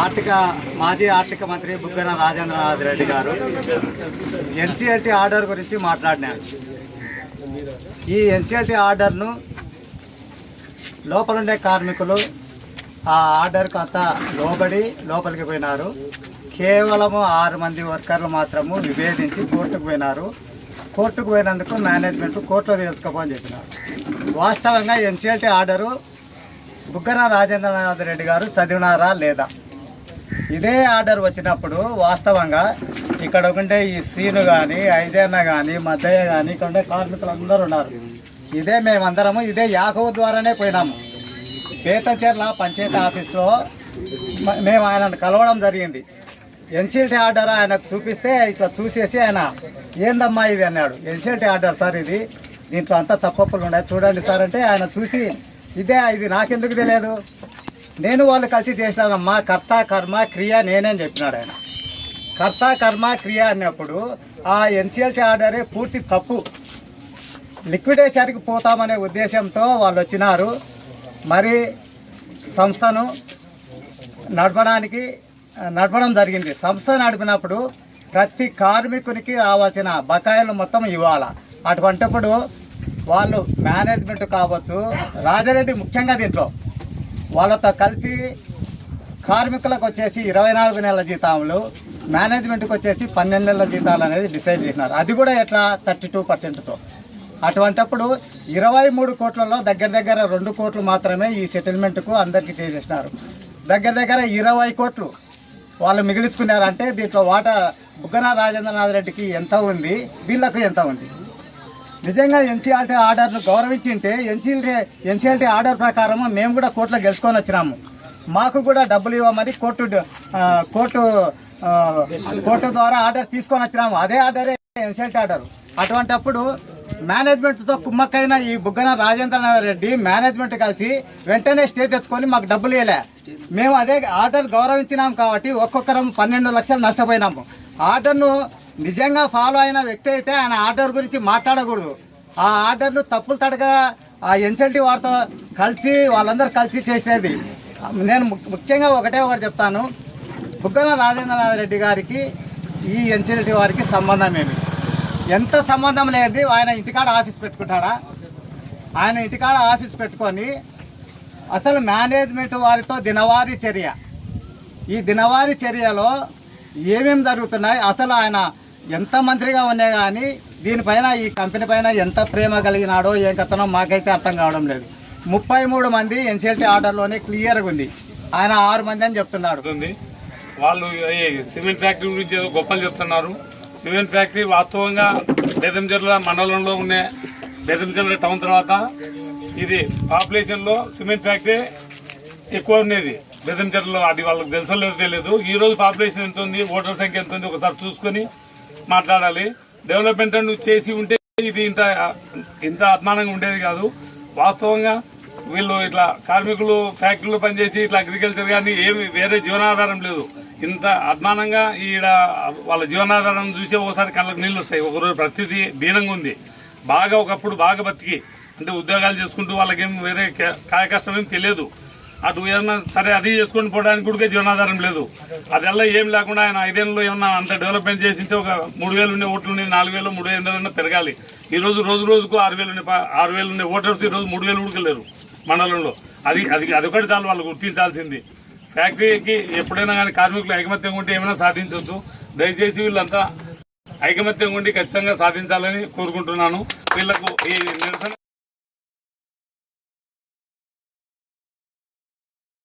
ఆర్థిక మాజీ ఆర్థిక మంత్రి బుగ్గన రాజేంద్రనాథ్ రెడ్డి గారు ఎన్సిఎల్టీ ఆర్డర్ గురించి మాట్లాడినారు. ఈ ఎన్సిఎల్టీ ఆర్డర్ను లోపలుండే కార్మికులు ఆ ఆర్డర్కు అంతా లోబడి లోపలికి పోయినారు. కేవలము ఆరు మంది వర్కర్లు మాత్రము విభేదించి కోర్టుకు పోయినారు. కోర్టుకు పోయినందుకు మేనేజ్మెంట్ కోర్టులో తెలుసుకోమని చెప్పినారు. వాస్తవంగా ఎన్సిఎల్టీ ఆర్డరు బుగ్గన రాజేంద్రనాథ్ రెడ్డి గారు చదివినారా లేదా? ఇదే ఆర్డర్ వచ్చినప్పుడు వాస్తవంగా ఇక్కడ ఉండే ఈ సీను కానీ ఐజన్న కానీ మద్దయ్య కానీ ఇక్కడ ఉండే కార్మికులు అందరూ ఉన్నారు. ఇదే మేమందరము ఇదే యాకవ ద్వారానే పోయినాము. పేతచెర్ల పంచాయతీ ఆఫీస్లో మేము ఆయనను కలవడం జరిగింది. ఎన్సీఎల్టీ ఆర్డర్ ఆయనకు చూపిస్తే ఇట్లా చూసేసి ఆయన ఏందమ్మా ఇది? అన్నాడు. ఎన్సీఎల్టీ ఆర్డర్ సార్ ఇది. దీంట్లో అంతా తప్పప్పులు ఉన్నాయి. చూడండి సార్ అంటే ఆయన చూసి ఇదే ఇది నాకెందుకు తెలియదు? నేను వాళ్ళు కలిసి చేసినానమ్మా కర్త కర్మ క్రియ నేనేం చెప్పినాడు ఆయన. కర్త కర్మ క్రియ అన్నప్పుడు ఆ ఎన్సిఎల్టీ ఆర్డరే పూర్తి తప్పు. లిక్విడేషన్కి పోతామనే ఉద్దేశంతో వాళ్ళు వచ్చినారు. మరి సంస్థను నడపడానికి నడపడం జరిగింది. సంస్థ నడిపినప్పుడు ప్రతి కార్మికునికి రావాల్సిన బకాయిలు మొత్తం ఇవ్వాల. అటువంటిప్పుడు వాళ్ళు మేనేజ్మెంట్ కావచ్చు రాజారెడ్డి ముఖ్యంగా దీంట్లో వాళ్ళతో కలిసి కార్మికులకు వచ్చేసి ఇరవై నాలుగు నెలల జీతాలు మేనేజ్మెంట్కి వచ్చేసి పన్నెండు నెలల జీతాలు అనేది డిసైడ్ చేసినారు. అది కూడా ఎట్లా? థర్టీ టూ పర్సెంట్తో. అటువంటప్పుడు ఇరవై మూడు కోట్లలో దగ్గర దగ్గర రెండు కోట్లు మాత్రమే ఈ సెటిల్మెంట్కు అందరికీ చేసేసినారు. దగ్గర దగ్గర ఇరవై కోట్లు వాళ్ళు మిగిలించుకున్నారంటే దీంట్లో వాటా బుగ్గన రాజేంద్రనాథ్ రెడ్డికి ఎంత ఉంది? వీళ్ళకు ఎంత ఉంది? నిజంగా ఎన్సీఆర్టీ ఆర్డర్ను గౌరవించింటే ఎన్సీఎల్టీ ఎన్సీఎల్టీ ఆర్డర్ ప్రకారం మేము కూడా కోర్టులో గెలుచుకొని వచ్చినాము. మాకు కూడా డబ్బులు ఇవ్వమని కోర్టు కోర్టు కోర్టు ద్వారా ఆర్డర్ తీసుకొని వచ్చినాము. అదే ఆర్డరే ఎన్సీఎల్టీ ఆర్డర్. అటువంటప్పుడు మేనేజ్మెంట్తో కుమ్మక్కైన ఈ బుగ్గన రాజేంద్రనాథ్ రెడ్డి మేనేజ్మెంట్ కలిసి వెంటనే స్టే తెచ్చుకొని మాకు డబ్బులు ఇవ్వలే. మేము అదే ఆర్డర్ గౌరవించినాం కాబట్టి ఒక్కొక్కరం పన్నెండు లక్షలు నష్టపోయినాము. ఆర్డర్ను నిజంగా ఫాలో అయిన వ్యక్తి అయితే ఆయన ఆర్డర్ గురించి మాట్లాడకూడదు. ఆ ఆర్డర్ను తప్పులు తడగా ఆ ఎన్సెల్టీ వారితో కలిసి వాళ్ళందరూ కలిసి చేసేది. నేను ము- ముఖ్యంగా ఒకటే ఒకటి చెప్తాను. బుగ్గన రాజేంద్రనాథ్ రెడ్డి గారికి ఈ ఎన్సెల్టీ వారికి సంబంధం ఏమి? ఎంత సంబంధం లేదు ఆయన ఇంటికాడ ఆఫీస్ పెట్టుకుంటాడా? ఆయన ఇంటికాడ ఆఫీస్ పెట్టుకొని అసలు మేనేజ్మెంట్ వారితో దినవారీ చర్య. ఈ దినవారీ చర్యలో ఏమేమి జరుగుతున్నాయి? అసలు ఆయన ఎంత మంత్రిగా ఉన్నాయి కానీ దీనిపైన ఈ కంపెనీ పైన ఎంత ప్రేమ కలిగినాడో ఏం కథనో మాకైతే అర్థం కావడం లేదు. ముప్పై మూడు మంది ఎన్సీఎల్టీ ఆర్డర్లోనే క్లియర్గా ఉంది. ఆయన ఆరు మంది అని చెప్తున్నాడు. వాళ్ళు సిమెంట్ ఫ్యాక్టరీ గురించి ఏదో గొప్పలు చెప్తున్నారు. సిమెంట్ ఫ్యాక్టరీ వాస్తవంగా బెదంచెర్ల మండలంలో ఉండే బెదంచెర్ల టౌన్ తర్వాత ఇది పాపులేషన్లో సిమెంట్ ఫ్యాక్టరీ ఎక్కువ ఉండేది. బెదంచెర్లో అది వాళ్ళకి తెలుసలేదు తెలియదు. ఈ రోజు పాపులేషన్ ఎంత ఉంది? ఓటర్ సంఖ్య ఎంత ఉంది? ఒకసారి చూసుకొని మాట్లాడాలి. డెవలప్మెంట్ అండ్ చేసి ఉంటే ఇది ఇంత ఇంత అభిమానంగా ఉండేది కాదు. వాస్తవంగా వీళ్ళు ఇట్లా కార్మికులు ఫ్యాక్టరీలు పనిచేసి ఇట్లా అగ్రికల్చర్ కానీ ఏమి వేరే జీవనాధారం లేదు. ఇంత అభిమానంగా ఈడ వాళ్ళ జీవనాధారం చూసి ఒకసారి కళ్ళకు నీళ్ళు వస్తాయి. ఒకరోజు ప్రతిదీ దీనంగా ఉంది. బాగా ఒకప్పుడు బాగా బతికి అంటే ఉద్యోగాలు చేసుకుంటూ వాళ్ళకేం వేరే కాయ కష్టం ఏం తెలియదు. అటు ఏమన్నా సరే అది చేసుకొని పోవడానికి కూడా జీవనాధారం లేదు. అదెల్లా ఏం లేకుండా ఆయన ఐదేళ్ళలో ఏమన్నా అంత డెవలప్మెంట్ చేసి ఉంటే ఒక మూడు వేలు ఉండే ఓట్లు ఉండే నాలుగు వేలు మూడు వేలు పెరగాలి. ఈ రోజు రోజు రోజుకు ఆరు వేలు ఉండే ఆరు వేలు ఉండే ఓటర్స్ ఈ రోజు మూడు వేలు ఉడకలేరు మండలంలో. అది అది అదొకటి చాలు వాళ్ళు గుర్తించాల్సింది. ఫ్యాక్టరీకి ఎప్పుడైనా కానీ కార్మికులు ఐకమత్యంగా ఉంటే ఏమైనా సాధించవచ్చు దయచేసి వీళ్ళంతా ఐకమత్యంగా ఉండి ఖచ్చితంగా సాధించాలని కోరుకుంటున్నాను. వీళ్ళకు ఈ నిరసన